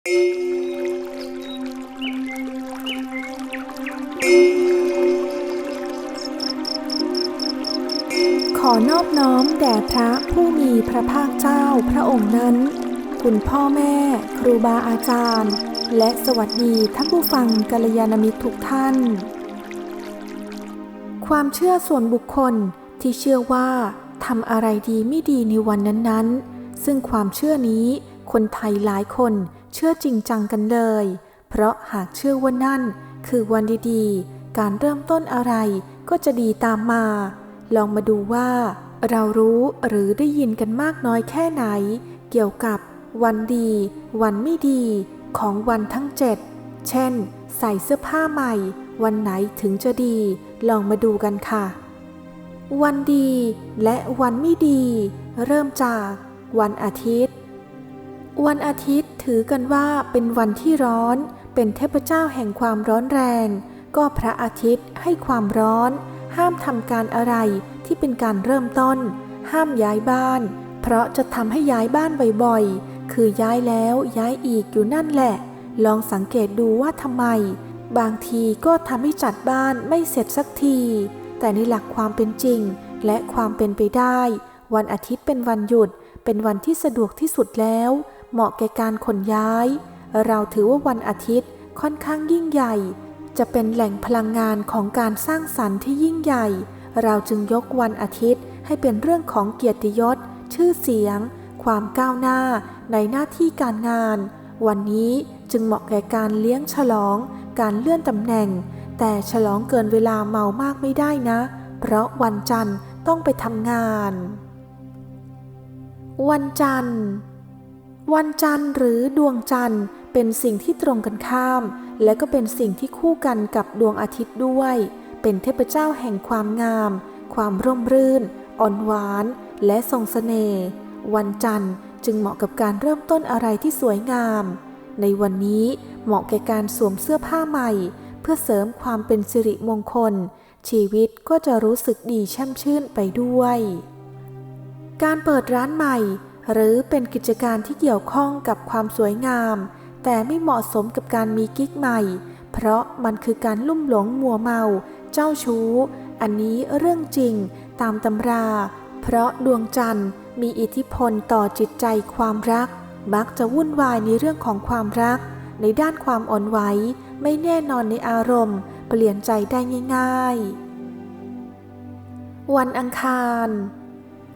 ขอนอบน้อมแด่พระผู้มีพระภาคเจ้าพระองค์นั้น คุณพ่อแม่ ครูบาอาจารย์ และสวัสดีท่านผู้ฟังกัลยาณมิตรทุกท่าน ความเชื่อส่วนบุคคลที่เชื่อว่าทำอะไรดีไม่ดีในวันนั้นๆ ซึ่งความเชื่อนี้คนไทยหลายคน เชื่อจริงจังกันเลย เพราะหากเชื่อว่านั่น คือวันดีๆ การเริ่มต้นอะไรก็จะดีตามมา ลองมาดูว่า เรารู้หรือได้ยินกันมากน้อยแค่ไหน เกี่ยวกับ วันดี วันไม่ดี ของวันทั้งเจ็ดเช่น ใส่เสื้อผ้าใหม่ วันไหนถึงจะดี ลองมาดูกันค่ะ วันดีและวันไม่ดี เริ่มจาก วันอาทิตย์ วันอาทิตย์ถือกันว่าเป็นวันที่ร้อน เป็นเทพเจ้าแห่งความร้อนแรง ก็พระอาทิตย์ให้ความร้อน ห้ามทำการอะไรที่เป็นการเริ่มต้น ห้ามย้ายบ้าน เพราะจะทำให้ย้ายบ้านบ่อยๆ คือย้ายแล้วย้ายอีกอยู่นั่นแหละ ลองสังเกตดูว่าทำไม บางทีก็ทำให้จัดบ้านไม่เสร็จสักที แต่ในหลักความเป็นจริง และความเป็นไปได้ วันอาทิตย์เป็นวันหยุด เป็นวันที่สะดวกที่สุดแล้ว เหมาะแก่การขนย้าย เราถือว่าวันอาทิตย์ค่อนข้างยิ่งใหญ่ จะเป็นแหล่งพลังงานของการสร้างสรรค์ที่ยิ่งใหญ่ เราจึงยกวันอาทิตย์ให้เป็นเรื่องของเกียรติยศ ชื่อเสียง ความก้าวหน้าในหน้าที่การงาน วันนี้จึงเหมาะแก่การเลี้ยงฉลอง การเลื่อนตำแหน่ง แต่ฉลองเกินเวลาเมามากไม่ได้นะ เพราะวันจันทร์ต้องไปทำงาน วันจันทร์ วันจันทร์หรือดวงจันทร์เป็นสิ่งที่ตรงกันข้าม และก็เป็นสิ่งที่คู่กันกับดวงอาทิตย์ด้วย เป็นเทพเจ้าแห่งความงาม ความร่มรื่น อ่อนหวาน และทรงสเสน่ห์ วันจันทร์จึงเหมาะกับการเริ่มต้นอะไรที่สวยงาม ในวันนี้เหมาะแก่การสวมเสื้อผ้าใหม่ เพื่อเสริมความเป็นสิริมงคล ชีวิตก็จะรู้สึกดีแช่มชื่นไปด้วย การเปิดร้านใหม่ หรือเป็นกิจการที่เกี่ยวข้องกับความสวยงาม แต่ไม่เหมาะสมกับการมีกิ๊กใหม่ เพราะมันคือการลุ่มหลงมัวเมา เจ้าชู้ อันนี้เรื่องจริงตามตำรา เพราะดวงจันทร์มีอิทธิพลต่อจิตใจความรัก มักจะวุ่นวายในเรื่องของความรัก ในด้านความอ่อนไหวไม่แน่นอนในอารมณ์ เปลี่ยนใจได้ง่าย ๆ วันอังคาร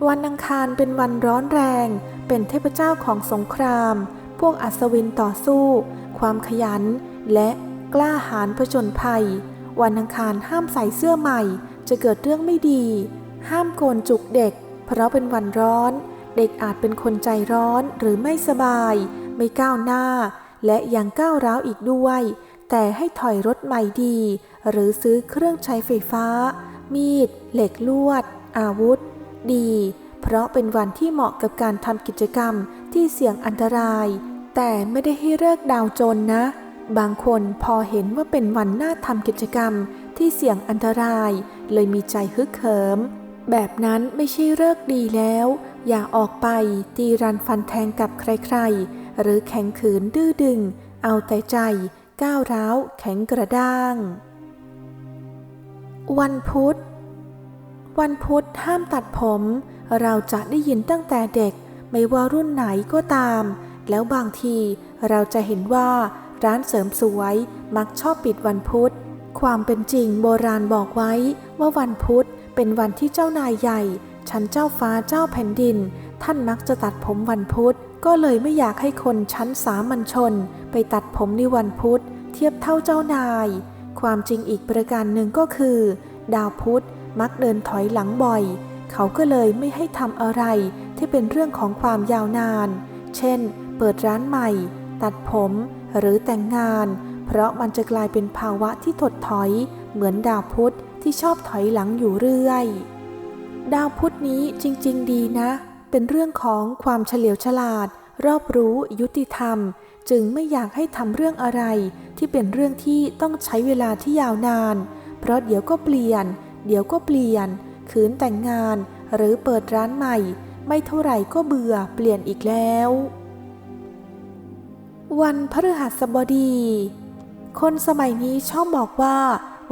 วันอังคารเป็นวันร้อนแรง เป็นเทพเจ้าของสงคราม พวกอัศวินต่อสู้ ความขยัน และกล้าหาญผจญภัย วันอังคารห้ามใส่เสื้อใหม่ จะเกิดเรื่องไม่ดี ห้ามโกนจุกเด็ก เพราะเป็นวันร้อน เด็กอาจเป็นคนใจร้อนหรือไม่สบาย ไม่ก้าวหน้า และยังก้าวร้าวอีกด้วย แต่ให้ถอยรถใหม่ดี หรือซื้อเครื่องใช้ไฟฟ้า มีด เหล็กลวด อาวุธ ดี เพราะเป็นวันที่เหมาะกับการทำกิจกรรมที่เสี่ยงอันตราย แต่ไม่ได้ให้เลิกดาวโจรนนะ บางคนพอเห็นว่าเป็นวันน่าทำกิจกรรมที่เสี่ยงอันตราย เลยมีใจฮึกเหิม แบบนั้นไม่ใช่เลิกดีแล้ว อย่าออกไปตีรันฟันแทงกับใครๆ หรือแข็งขืนดื้อดึง เอาแต่ใจ ก้าวร้าว แข็งกระด้าง วันพุธ วันพุธห้ามตัดผม เราจะได้ยินตั้งแต่เด็ก ไม่ว่ารุ่นไหนก็ตาม แล้วบางทีเราจะเห็นว่าร้านเสริมสวยมักชอบปิดวันพุธ ความเป็นจริงโบราณบอกไว้ว่าวันพุธเป็นวันที่เจ้านายใหญ่ ชั้นเจ้าฟ้าเจ้าแผ่นดิน ท่านมักจะตัดผมวันพุธ ก็เลยไม่อยากให้คนชั้นสามัญชน ไปตัดผมในวันพุธ เทียบเท่าเจ้านาย ความจริงอีกประการหนึ่งก็คือ ดาวพุธ มักเดินถอยหลังบ่อย เขาก็เลยไม่ให้ทำอะไรที่เป็นเรื่องของความยาวนาน เช่น เปิดร้านใหม่ ตัดผมหรือแต่งงาน เพราะมันจะกลายเป็นภาวะที่ถดถอย เหมือนดาวพุธที่ชอบถอยหลังอยู่เรื่อย ดาวพุธนี้จริง ๆ ดีนะ เป็นเรื่องของความเฉลียวฉลาด รอบรู้ยุติธรรม จึงไม่อยากให้ทำเรื่องอะไร ที่เป็นเรื่องที่ต้องใช้เวลาที่ยาวนาน เพราะเดี๋ยวก็เปลี่ยน เดี๋ยวก็เปลี่ยน ขืนแต่งงาน หรือเปิดร้านใหม่ ไม่เท่าไหร่ก็เบื่อเปลี่ยนอีกแล้ว วันพฤหัสบดี คนสมัยนี้ชอบบอกว่า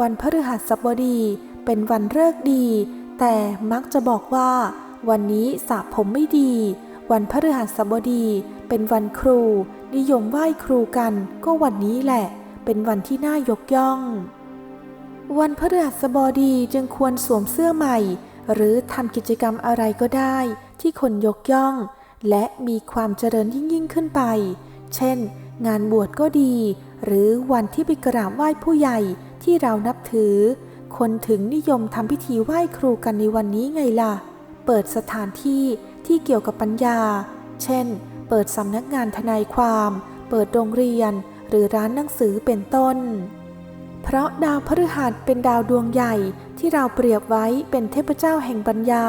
วันพฤหัสบดีเป็นวันเลิกดี แต่มักจะบอกว่า วันนี้สระผมไม่ดี วันพฤหัสบดี เป็นวันครู นิยมไหว้ครูกันก็วันนี้แหละ เป็นวันที่น่ายกย่อง วันพฤหัสบดีจึงควรสวมเสื้อใหม่ หรือทำกิจกรรมอะไรก็ได้ที่คนยกย่อง และมีความเจริญยิ่งยิ่งขึ้นไป เช่น งานบวชก็ดี หรือวันที่ไปกราบไหว้ผู้ใหญ่ที่เรานับถือ คนถึงนิยมทำพิธีไหว้ครูกันในวันนี้ไงล่ะ เปิดสถานที่ที่เกี่ยวกับปัญญา เช่น เปิดสำนักงานทนายความ เปิดโรงเรียน หรือร้านหนังสือเป็นต้น เพราะดาวพฤหัสเป็นดาวดวงใหญ่ที่เราเปรียบไว้เป็นเทพเจ้าแห่งปัญญา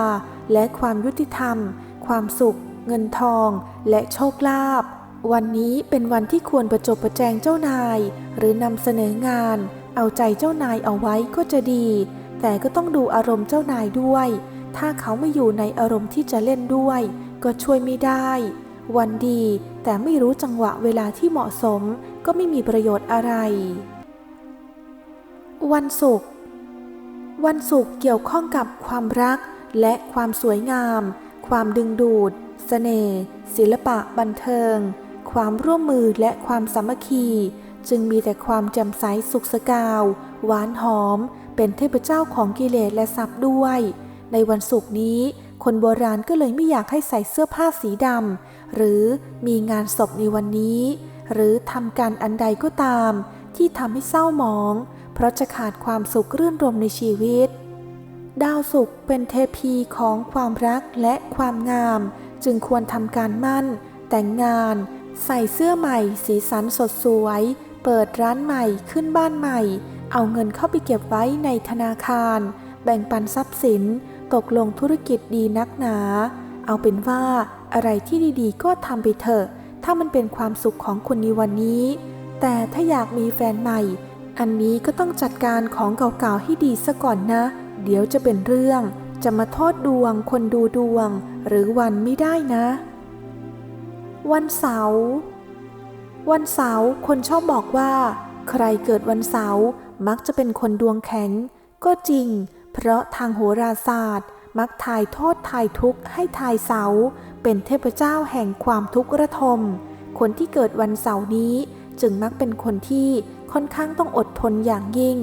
และความยุติธรรม ความสุข เงินทอง และโชคลาภวันนี้เป็นวันที่ควรประจบประแจงเจ้านาย หรือนำเสนองาน เอาใจเจ้านายเอาไว้ก็จะดี แต่ก็ต้องดูอารมณ์เจ้านายด้วย ถ้าเขาไม่อยู่ในอารมณ์ที่จะเล่นด้วย ก็ช่วยไม่ได้ วันดีแต่ไม่รู้จังหวะเวลาที่เหมาะสม ก็ไม่มีประโยชน์อะไร วันศุกร์วันศุกร์เกี่ยวข้องกับความรักและความสวยงาม ความดึงดูดเสน่ห์ศิลปะบันเทิง ความร่วมมือและความสามัคคี จึงมีแต่ความแจ่มใสสุขสกาว หวานหอม เป็นเทพเจ้าของกิเลสและทรัพย์ด้วย ในวันศุกร์นี้ คนโบราณก็เลยไม่อยากให้ใส่เสื้อผ้าสีดำหรือมีงานศพในวันนี้ หรือทำการอันใดก็ตาม ที่ทำให้เศร้าหมอง เพราะจะขาดความสุขรื่นรมในชีวิต ดาวศุกร์เป็นเทพีของความรักและความงาม จึงควรทำการมั่น แต่งงาน ใส่เสื้อใหม่ สีสันสดสวย เปิดร้านใหม่ขึ้นบ้านใหม่ เอาเงินเข้าไปเก็บไว้ในธนาคาร แบ่งปันทรัพย์สิน ตกลงธุรกิจดีนักหนา เอาเป็นว่าอะไรที่ดีๆ ก็ทำไปเถอะ ถ้ามันเป็นความสุขของคุณในวันนี้ แต่ถ้าอยากมีแฟนใหม่ อันนี้ก็ต้องจัดการของเก่าๆให้ดีซะก่อนนะ เดี๋ยวจะเป็นเรื่อง จะมาโทษดวง คนดูดวง หรือวันไม่ได้นะ วันเสาร์ วันเสาร์คนชอบบอกว่า ใครเกิดวันเสาร์มักจะเป็นคนดวงแข็ง ก็จริง เพราะทางโหราศาสตร์ มักทายโทษทายทุกข์ให้ทายเสาร์เป็นเทพเจ้าแห่งความทุกข์ระทม คนที่เกิดวันเสาร์นี้ จึงมักเป็นคนที่ค่อนข้างต้องอดทนอย่างยิ่ง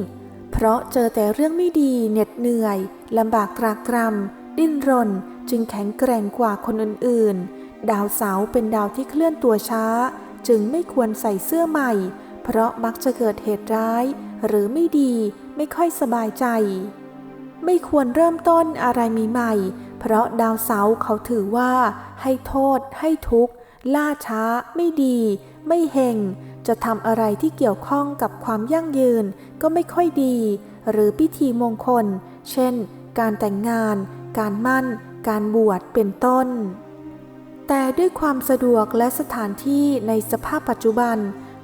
เพราะเจอแต่เรื่องไม่ดีเหน็ดเหนื่อยลำบากตรากตรำดิ้นรน จึงแข็งแกร่งกว่าคนอื่นๆ ดาวเสาเป็นดาวที่เคลื่อนตัวช้า จึงไม่ควรใส่เสื้อใหม่ เพราะมักจะเกิดเหตุร้าย หรือไม่ดีไม่ค่อยสบายใจ ไม่ควรเริ่มต้นอะไรใหม่ๆเพราะดาวเสาเขาถือว่า ให้โทษ ให้ทุกข์ล่าช้า ไม่ดี ไม่เฮง จะทำอะไรที่เกี่ยวข้องกับความยั่งยืนก็ไม่ค่อยดี หรือพิธีมงคล เช่น การแต่งงาน การมั่น การบวชเป็นต้น แต่ด้วยความสะดวกและสถานที่ในสภาพปัจจุบัน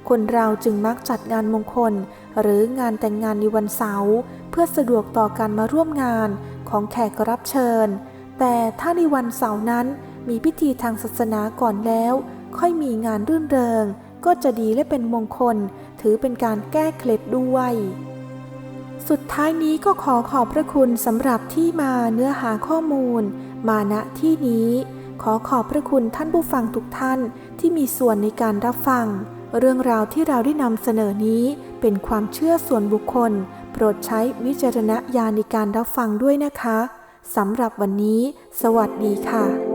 คนเราจึงมักจัดงานมงคล หรืองานแต่งงานในวันเสาร์เพื่อสะดวกต่อการมาร่วมงานของแขกรับเชิญ แต่ถ้าในวันเสาร์นั้นมีพิธีทางศาสนาก่อนแล้ว ค่อยมีงานรื่นเริง ก็จะดีและเป็นมงคล ถือเป็นการแก้เคล็ดด้วย สุดท้ายนี้ก็ขอขอบพระคุณสำหรับที่มาเนื้อหาข้อมูล มาณที่นี้ ขอขอบพระคุณท่านผู้ฟังทุกท่านที่มีส่วนในการรับฟัง เรื่องราวที่เราได้นำเสนอนี้เป็นความเชื่อส่วนบุคคล โปรดใช้วิจารณญาณในการรับฟังด้วยนะคะสำหรับวันนี้ สวัสดีค่ะ